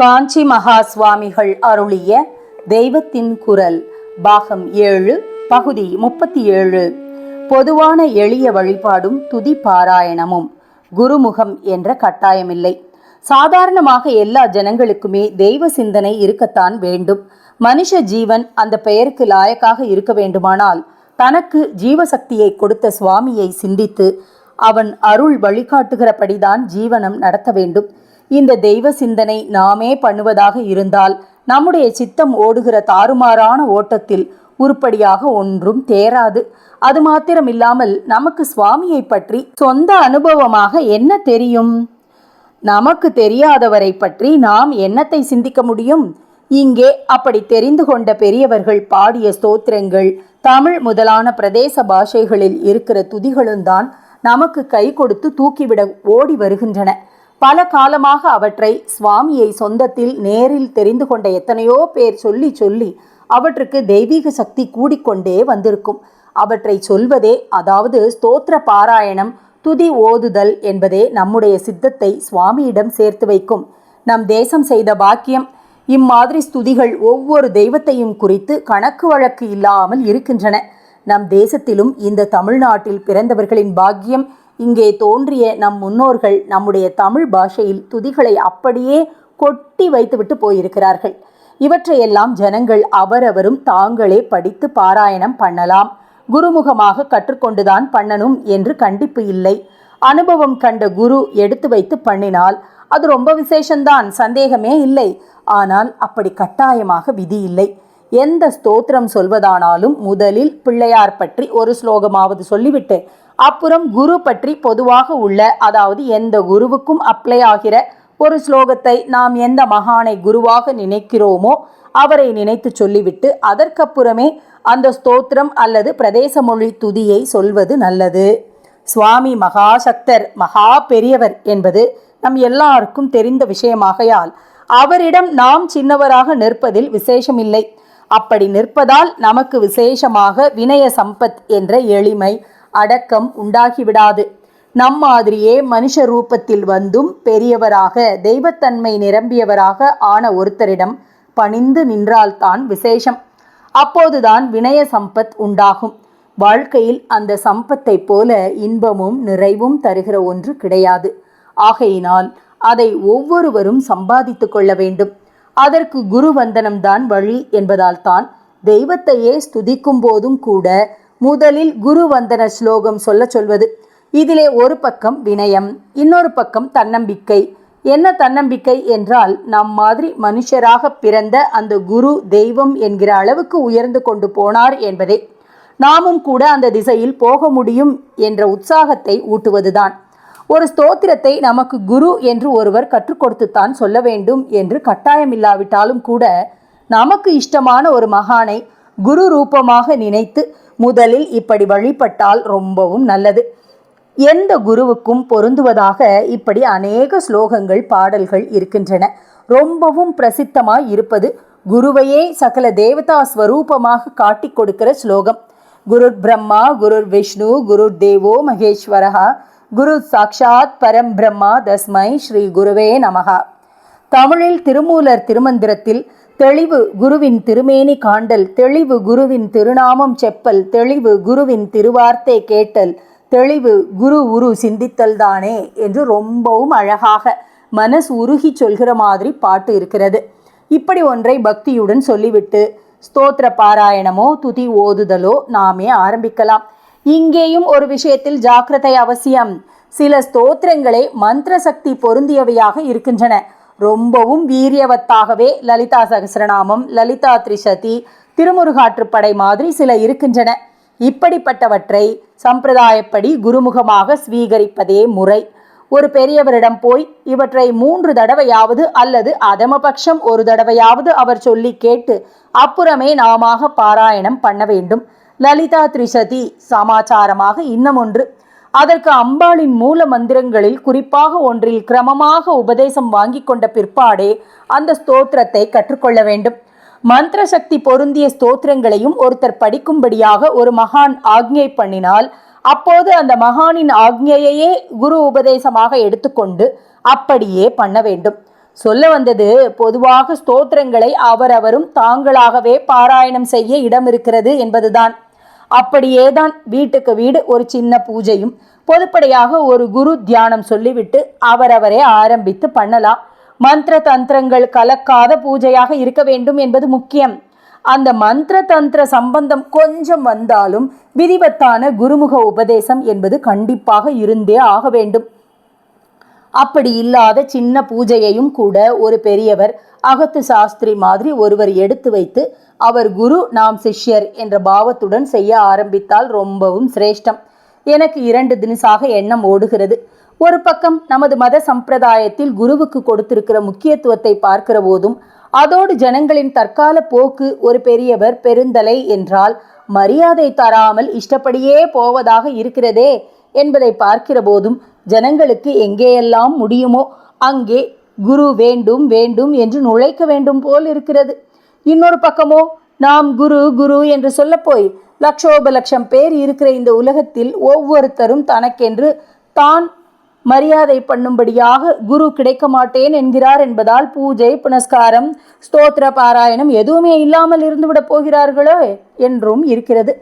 காஞ்சி மகா சுவாமிகள் அருளிய தெய்வத்தின் குரல் பாகம் ஏழு பகுதி முப்பத்தி ஏழு பொதுவான எளிய வழிபாடும் துதி பாராயணமும். குருமுகம் என்ற கட்டாயமில்லை. சாதாரணமாக எல்லா ஜனங்களுக்குமே தெய்வ சிந்தனை இருக்கத்தான் வேண்டும். மனுஷ ஜீவன் அந்த பெயருக்கு லாயக்காக இருக்க வேண்டுமானால் தனக்கு ஜீவசக்தியை கொடுத்த சுவாமியை சிந்தித்து அவன் அருள் வழிகாட்டுகிறபடிதான் ஜீவனம் நடத்த வேண்டும். இந்த தெய்வ சிந்தனை நாமே பண்ணுவதாக இருந்தால் நம்முடைய சித்தம் ஓடுகிற தாறுமாறான ஓட்டத்தில் உருப்படியாக ஒன்றும் தேராது. அது மாத்திரமில்லாமல் நமக்கு சுவாமியை பற்றி சொந்த அனுபவமாக என்ன தெரியும்? நமக்கு தெரியாதவரை பற்றி நாம் என்னத்தை சிந்திக்க முடியும்? இங்கே அப்படி தெரிந்து கொண்ட பெரியவர்கள் பாடிய ஸ்தோத்திரங்கள் தமிழ் முதலான பிரதேச பாஷைகளில் இருக்கிற துதிகளும் தான் நமக்கு கை கொடுத்து தூக்கிவிட ஓடி வருகின்றன. பல காலமாக அவற்றை சுவாமியை சொந்தத்தில் நேரில் தெரிந்து கொண்ட எத்தனையோ பேர் சொல்லி சொல்லி அவற்றுக்கு தெய்வீக சக்தி கூடிக்கொண்டே வந்திருக்கும். அவற்றை சொல்வதே அதாவது ஸ்தோத்திர பாராயணம் துதி ஓதுதல் என்பதே நம்முடைய சித்தத்தை சுவாமியிடம் சேர்த்து வைக்கும். நம் தேசம் செய்த பாக்கியம் இம்மாதிரி ஸ்துதிகள் ஒவ்வொரு தெய்வத்தையும் குறித்து கணக்கு வழக்கு இல்லாமல் இருக்கின்றன. நம் தேசத்திலும் இந்த தமிழ்நாட்டில் பிறந்தவர்களின் பாக்கியம் இங்கே தோன்றிய நம் முன்னோர்கள் நம்முடைய தமிழ் பாஷையில் துதிகளை அப்படியே கொட்டி வைத்துவிட்டு போயிருக்கிறார்கள். இவற்றையெல்லாம் ஜனங்கள் அவரவரும் தாங்களே படித்து பாராயணம் பண்ணலாம். குருமுகமாக கற்றுக்கொண்டுதான் பண்ணணும் என்று கண்டிப்பு இல்லை. அனுபவம் கண்ட குரு எடுத்து வைத்து பண்ணினால் அது ரொம்ப விசேஷம்தான் சந்தேகமே இல்லை. ஆனால் அப்படி கட்டாயமாக விதி இல்லை. எந்த ஸ்தோத்திரம் சொல்வதானாலும் முதலில் பிள்ளையார் பற்றி ஒரு ஸ்லோகமாவது சொல்லிவிட்டு அப்புறம் குரு பற்றி பொதுவாக உள்ள அதாவது எந்த குருவுக்கும் அப்ளை ஆகிற ஒரு ஸ்லோகத்தை நாம் எந்த மகானை குருவாக நினைக்கிறோமோ அவரை நினைத்து சொல்லிவிட்டு அதற்கப்புறமே அந்த ஸ்தோத்திரம் அல்லது பிரதேச மொழி துதியை சொல்வது நல்லது. சுவாமி மகாசக்தர் மகா பெரியவர் என்பது நம் எல்லாருக்கும் தெரிந்த விஷயமாகையால் அவரிடம் நாம் சின்னவராக நிற்பதில் விசேஷமில்லை. அப்படி நிற்பதால் நமக்கு விசேஷமாக வினய சம்பத் என்ற எளிமை அடக்கம் உண்டாகிவிடாது. நம் மாதிரியே மனுஷ ரூபத்தில் வந்தும் பெரியவராக தெய்வத்தன்மை நிரம்பியவராக ஆன ஒருத்தரிடம் பணிந்து நின்றால்தான் விசேஷம். அப்போதுதான் வினய சம்பத் உண்டாகும். வாழ்க்கையில் அந்த சம்பத்தை போல இன்பமும் நிறைவும் தருகிற ஒன்று கிடையாது. ஆகையினால் அதை ஒவ்வொருவரும் சம்பாதித்து கொள்ள வேண்டும். அதற்கு குரு வந்தனம்தான் வழி என்பதால் தான் தெய்வத்தையே ஸ்துதிக்கும் போதும் கூட முதலில் குரு வந்தன ஸ்லோகம் சொல்ல சொல்வது. இதிலே ஒரு பக்கம் வினயம் இன்னொரு பக்கம் தன்னம்பிக்கை. என்ன தன்னம்பிக்கை என்றால் நம் மாதிரி மனுஷராக பிறந்த அந்த குரு தெய்வம் என்கிற அளவுக்கு உயர்ந்து கொண்டு போனார் என்பதே. நாமும் கூட அந்த திசையில் போக முடியும் என்ற உற்சாகத்தை ஊட்டுவதுதான். ஒரு ஸ்தோத்திரத்தை நமக்கு குரு என்று ஒருவர் கற்றுக் கொடுத்துத்தான் சொல்ல வேண்டும் என்று கட்டாயமில்லாவிட்டாலும் கூட நமக்கு இஷ்டமான ஒரு மகானை குரு ரூபமாக நினைத்து முதலில் இப்படி வழிபட்டால் ரொம்பவும் நல்லது. எந்த குருவுக்கும் பொருந்துவதாக இப்படி அநேக ஸ்லோகங்கள் பாடல்கள் இருக்கின்றன. ரொம்பவும் பிரசித்தமாய் இருப்பது குருவையே சகல தேவதா ஸ்வரூபமாக காட்டிக் கொடுக்கிற ஸ்லோகம். குருர் பிரம்மா குருர் விஷ்ணு குருர் தேவோ மகேஸ்வரஹா குரு சாக்ஷாத் பரம் பிரம்மா தஸ்மை ஸ்ரீ குருவே நமகா தமிழில் திருமூலர் திருமந்திரத்தில் தெளிவு குருவின் திருமேனி காண்டல் தெளிவு குருவின் திருநாமம் செப்பல் தெளிவு குருவின் திருவார்த்தை கேட்டல் தெளிவு குரு உரு சிந்தித்தல் தானே என்று ரொம்பவும் அழகாக மனசு உருகி சொல்கிற மாதிரி பாட்டு இருக்கிறது. இப்படி ஒன்றை பக்தியுடன் சொல்லிவிட்டு ஸ்தோத்திர பாராயணமோ துதி ஓதுதலோ நாமே ஆரம்பிக்கலாம். இங்கேயும் ஒரு விஷயத்தில் ஜாக்கிரதை அவசியம். சில ஸ்தோத்திரங்களே மந்திர சக்தி பொருந்தியவையாக இருக்கின்றன. ரொம்பவும் வீரியவத்தாகவே லலிதா சகசிரநாமம் லலிதா திரிசதி திருமுருகாற்றுப்படை மாதிரி சில இருக்கின்றன. இப்படிப்பட்டவற்றை சம்பிரதாயப்படி குருமுகமாக ஸ்வீகரிப்பதே முறை. ஒரு பெரியவரிடம் போய் இவற்றை மூன்று தடவையாவது அல்லது அதமபட்சம் ஒரு தடவையாவது அவர் சொல்லி கேட்டு அப்புறமே நாமாக பாராயணம் பண்ண வேண்டும். லலிதா திரிசதி சமாச்சாரமாக இன்னும் ஒன்று அதற்கு அம்பாளின் மூல மந்திரங்களில் குறிப்பாக ஒன்றில் கிரமமாக உபதேசம் வாங்கி கொண்ட பிற்பாடே அந்த ஸ்தோத்திரத்தை கற்றுக்கொள்ள வேண்டும். மந்திர சக்தி பொருந்திய ஸ்தோத்திரங்களையும் ஒருத்தர் படிக்கும்படியாக ஒரு மகான் ஆக்ஞை பண்ணினால் அப்போது அந்த மகானின் ஆக்ஞையையே குரு உபதேசமாக எடுத்துக்கொண்டு அப்படியே பண்ண வேண்டும். சொல்ல வந்தது பொதுவாக ஸ்தோத்திரங்களை அவரவரும் தாங்களாகவே பாராயணம் செய்ய இடம் இருக்கிறது என்பதுதான். அப்படியேதான் வீட்டுக்கு வீடு ஒரு சின்ன பூஜையும் பொதுப்படையாக ஒரு குரு தியானம் சொல்லிவிட்டு அவரவரே ஆரம்பித்து பண்ணலாம். மந்திர தந்திரங்கள் கலக்காத பூஜையாக இருக்க வேண்டும் என்பது முக்கியம். அந்த மந்திர தந்திர சம்பந்தம் கொஞ்சம் வந்தாலும் விதிவத்தான குருமுக உபதேசம் என்பது கண்டிப்பாக இருந்தே ஆக வேண்டும். அப்படி இல்லாத சின்ன பூஜையையும் கூட ஒரு பெரியவர் அகத்து சாஸ்திரி மாதிரி ஒருவர் எடுத்து வைத்து அவர் குரு நாம் சிஷ்யர் என்ற பாவத்துடன் செய்ய ஆரம்பித்தால் ரொம்பவும் சிரேஷ்டம். எனக்கு இரண்டு தினசாக எண்ணம் ஓடுகிறது. ஒரு பக்கம் நமது மத சம்பிரதாயத்தில் குருவுக்கு கொடுத்திருக்கிற முக்கியத்துவத்தை பார்க்கிற போதும் அதோடு ஜனங்களின் தற்கால போக்கு ஒரு பெரியவர் பெருந்தலை என்றால் மரியாதை தராமல் இஷ்டப்படியே போவதாக இருக்கிறதே என்பதை பார்க்கிற போதும் ஜனங்களுக்கு எங்கேயெல்லாம் முடியுமோ அங்கே குரு வேண்டும் வேண்டும் என்று நுழைக்க வேண்டும் போல் இருக்கிறது. இன்னொரு பக்கமோ நாம் குரு குரு என்று சொல்லப்போய் லட்சோப லட்சம் பேர் இருக்கிற இந்த உலகத்தில் ஒவ்வொருத்தரும் தனக்கென்று தான் மரியாதை பண்ணும்படியாக குரு கிடைக்க மாட்டேன் என்கிறார் என்பதால் பூஜை புனஸ்காரம் ஸ்தோத்திர பாராயணம் எதுவுமே இல்லாமல் இருந்துவிடப் போகிறார்களோ என்றும் இருக்கிறது.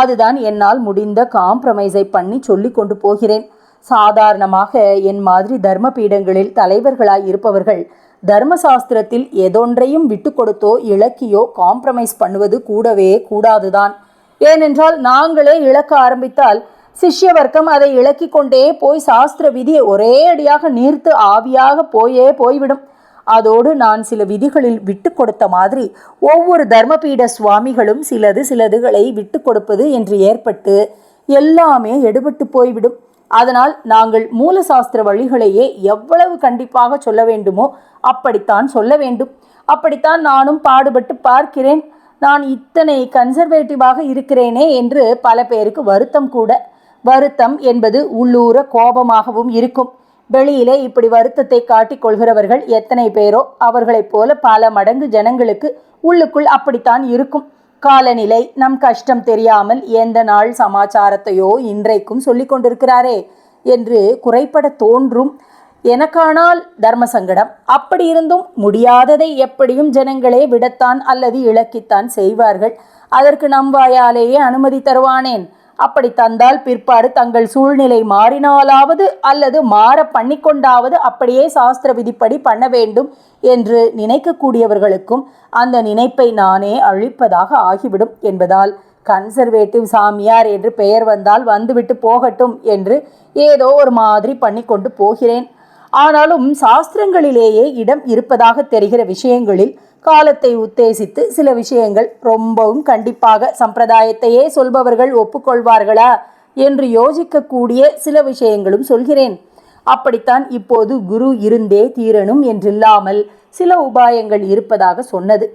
அதுதான் என்னால் முடிந்த காம்ப்ரமைஸை பண்ணி சொல்லி கொண்டு போகிறேன். சாதாரணமாக என் மாதிரி தர்ம பீடங்களில் தலைவர்களாய் இருப்பவர்கள் தர்மசாஸ்திரத்தில் எதொன்றையும் விட்டு கொடுத்தோ இலக்கியோ காம்ப்ரமைஸ் பண்ணுவது கூடவே கூடாதுதான். ஏனென்றால் நாங்களே இழக்க ஆரம்பித்தால் சிஷ்ய வர்க்கம் அதை இழக்கிக் கொண்டே போய் சாஸ்திர விதியை ஒரே அடியாக நீர்த்து ஆவியாக போயே போய்விடும். அதோடு நான் சில விதிகளில் விட்டு கொடுத்த மாதிரி ஒவ்வொரு தர்மபீட சுவாமிகளும் சிலது சிலதுகளை விட்டு கொடுப்பது என்று ஏற்பட்டு எல்லாமே எடுபட்டு போய்விடும். அதனால் நாங்கள் மூல சாஸ்திர வழிகளையே எவ்வளவு கண்டிப்பாக சொல்ல வேண்டுமோ அப்படித்தான் சொல்ல வேண்டும். அப்படித்தான் நானும் பாடுபட்டு பார்க்கிறேன். நான் இத்தனை கன்சர்வேட்டிவாக இருக்கிறேனே என்று பல பேருக்கு வருத்தம் கூட. வருத்தம் என்பது உள்ளூர கோபமாகவும் இருக்கும். வெளியிலே இப்படி வருத்தத்தை காட்டிக் கொள்கிறவர்கள் எத்தனை பேரோ அவர்களைப் போல பல மடங்கு ஜனங்களுக்கு உள்ளுக்குள் அப்படித்தான் இருக்கும். காலநிலை நம் கஷ்டம் தெரியாமல் எந்த நாள் சமாச்சாரத்தையோ இன்றைக்கும் சொல்லிக் கொண்டிருக்கிறாரே என்று குறைபட தோன்றும். எனக்கானால் தர்ம சங்கடம். அப்படி இருந்தும் முடியாததை எப்படியும் ஜனங்களே விடத்தான் அல்லது இழக்கித்தான் செய்வார்கள். அதற்கு நம் வாயாலேயே அனுமதி தருவானேன். அப்படி தந்தால் பிற்பாடு தங்கள் சூழ்நிலை மாறினாலாவது அல்லது மாற பண்ணிக்கொண்டாவது அப்படியே சாஸ்திர விதிப்படி பண்ண வேண்டும் என்று நினைக்கக்கூடியவர்களுக்கும் அந்த நினைப்பை நானே அழிப்பதாக ஆகிவிடும் என்பதால் கன்சர்வேட்டிவ் சாமியார் என்று பெயர் வந்தால் வந்துவிட்டு போகட்டும் என்று ஏதோ ஒரு மாதிரி பண்ணிக்கொண்டு போகிறேன். ஆனாலும் சாஸ்திரங்களிலேயே இடம் இருப்பதாக தெரிகிற விஷயங்களில் காலத்தை உத்தேசித்து சில விஷயங்கள் ரொம்பவும் கண்டிப்பாக சம்பிரதாயத்தையே சொல்பவர்கள் ஒப்புக்கொள்வார்களா என்று யோசிக்கக்கூடிய சில விஷயங்களும் சொல்கிறேன். அப்படித்தான் இப்போது குரு இருந்தே தீரணும் என்றில்லாமல் சில உபாயங்கள் இருப்பதாக சொன்னது.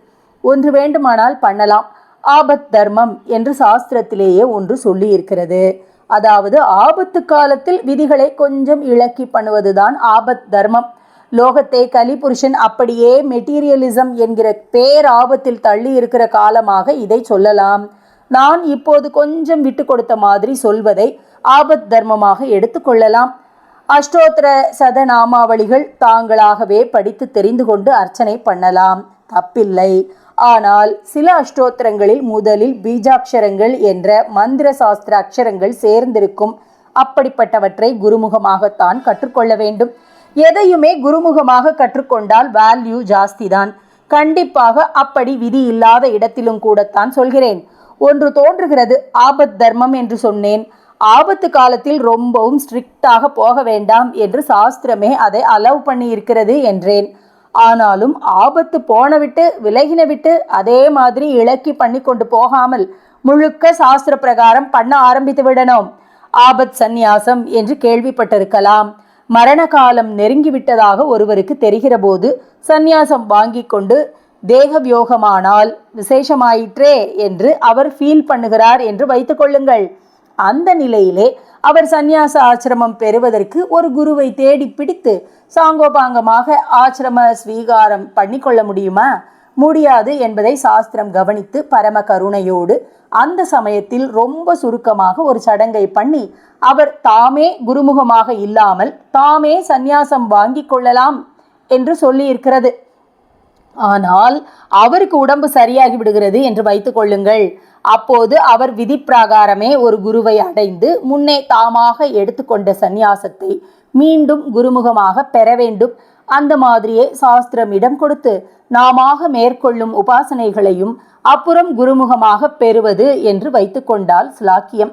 ஒன்று வேண்டுமானால் பண்ணலாம். ஆபத் தர்மம் என்று சாஸ்திரத்திலேயே ஒன்று சொல்லியிருக்கிறது. அதாவது ஆபத்து காலத்தில் விதிகளை கொஞ்சம் இழக்கி பண்ணுவதுதான் ஆபத் தர்மம். லோகத்தை கலிபுருஷன் அப்படியே மெட்டீரியலிசம் என்கிற பேர் ஆபத்தில் தள்ளி இருக்கிற காலமாக இதை சொல்லலாம். நான் இப்போது கொஞ்சம் விட்டு கொடுத்த மாதிரி சொல்வதை ஆபத் தர்மமாக எடுத்துக்கொள்ளலாம் அஷ்டோத்திர சதநாமாவளிகள் தாங்களாகவே படித்து தெரிந்து கொண்டு அர்ச்சனை பண்ணலாம். தப்பில்லை. ஆனால் சில அஷ்டோத்திரங்களில் முதலில் பீஜாட்சரங்கள் என்ற மந்திர சாஸ்திர அக்ஷரங்கள் சேர்ந்திருக்கும். அப்படிப்பட்டவற்றை குருமுகமாகத்தான் கற்றுக்கொள்ள வேண்டும். எதையுமே குருமுகமாக கற்றுக்கொண்டால் வேல்யூ ஜாஸ்தி தான் கண்டிப்பாக அப்படி விதி இல்லாத இடத்திலும் கூடத்தான் சொல்கிறேன். ஒன்று தோன்றுகிறது ஆபத் தர்மம் என்று சொன்னேன். ஆபத்து காலத்தில் ரொம்பவும் ஸ்ட்ரிக்டாக போக வேண்டாம் என்று சாஸ்திரமே அதை அலவ் பண்ணி இருக்கிறது என்றேன். ஆனாலும் ஆபத்து போன விட்டு விலகின விட்டு அதே மாதிரி இலக்கி பண்ணி கொண்டு போகாமல் முழுக்க சாஸ்திர பிரகாரம் பண்ண ஆரம்பித்து விடணும். ஆபத் சந்நியாசம் என்று கேள்விப்பட்டிருக்கலாம். மரண காலம் நெருங்கிவிட்டதாக ஒருவருக்கு தெரிகிற போது சந்நியாசம் வாங்கி கொண்டு தேக வியோகமானால் விசேஷமாயிற்றே என்று அவர் ஃபீல் பண்ணுகிறார் என்று வைத்துக்கொள்ளுங்கள் அந்த நிலையிலே அவர் சந்நியாச ஆசிரமம் பெறுவதற்கு ஒரு குருவை தேடி பிடித்து சாங்கோபாங்கமாக ஆசிரம ஸ்வீகாரம் பண்ணிக்கொள்ள முடியுமா? முடியாது என்பதை சாஸ்திரம் கவனித்து பரம கருணையோடு அந்த சமயத்தில் ரொம்ப சுருக்கமாக ஒரு சடங்கை பண்ணி அவர் தாமே குருமுகமாக இல்லாமல் தாமே சந்நியாசம் வாங்கி கொள்ளலாம் என்று சொல்லியிருக்கிறது. ஆனால் அவருக்கு உடம்பு சரியாகி விடுகிறது என்று வைத்துக் கொள்ளுங்கள். அப்போது அவர் விதி பிரகாரமே ஒரு குருவை அடைந்து முன்னே தாமாக எடுத்துக்கொண்ட சந்நியாசத்தை மீண்டும் குருமுகமாக பெற வேண்டும். அந்த மாதிரியே சாஸ்திரம் இடம் கொடுத்து நாமாக மேற்கொள்ளும் உபாசனைகளையும் அப்புறம் குருமுகமாக பெறுவது என்று வைத்துக்கொண்டால் சிலாக்கியம்.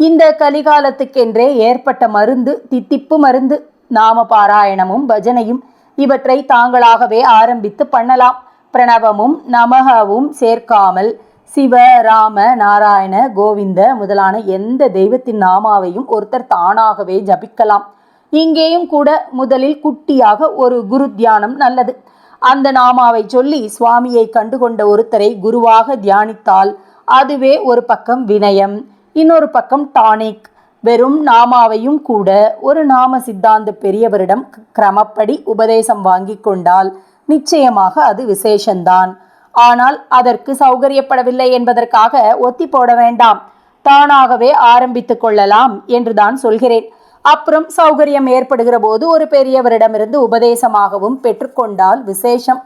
இந்த கலிகாலத்துக்கென்றே ஏற்பட்ட மருந்து தித்திப்பு மருந்து நாம பாராயணமும் பஜனையும் இவற்றை தாங்களாகவே ஆரம்பித்து பண்ணலாம். பிரணவமும் நமகவும் சேர்க்காமல் சிவ ராம நாராயண கோவிந்த முதலான எந்த தெய்வத்தின் நாமாவையும் ஒருத்தர் தானாகவே ஜபிக்கலாம். இங்கேயும் கூட முதலில் குட்டியாக ஒரு குரு தியானம் நல்லது. அந்த நாமாவை சொல்லி சுவாமியை கண்டுகொண்ட ஒருத்தரை குருவாக தியானித்தால் அதுவே ஒரு பக்கம் வினயம் இன்னொரு பக்கம் டானிக். வெறும் நாமாவையும் கூட ஒரு நாம சித்தாந்த பெரியவரிடம் கிரமப்படி உபதேசம் வாங்கி கொண்டால் நிச்சயமாக அது விசேஷந்தான். ஆனால் அதற்கு சௌகரியப்படவில்லை என்பதற்காக ஒத்தி போட வேண்டாம். தானாகவே ஆரம்பித்து கொள்ளலாம் என்றுதான் சொல்கிறேன். அப்புறம் சௌகரியம் ஏற்படுகிற போது ஒரு பெரியவரிடமிருந்து உபதேசமாகவும் பெற்றுக்கொண்டால் விசேஷம்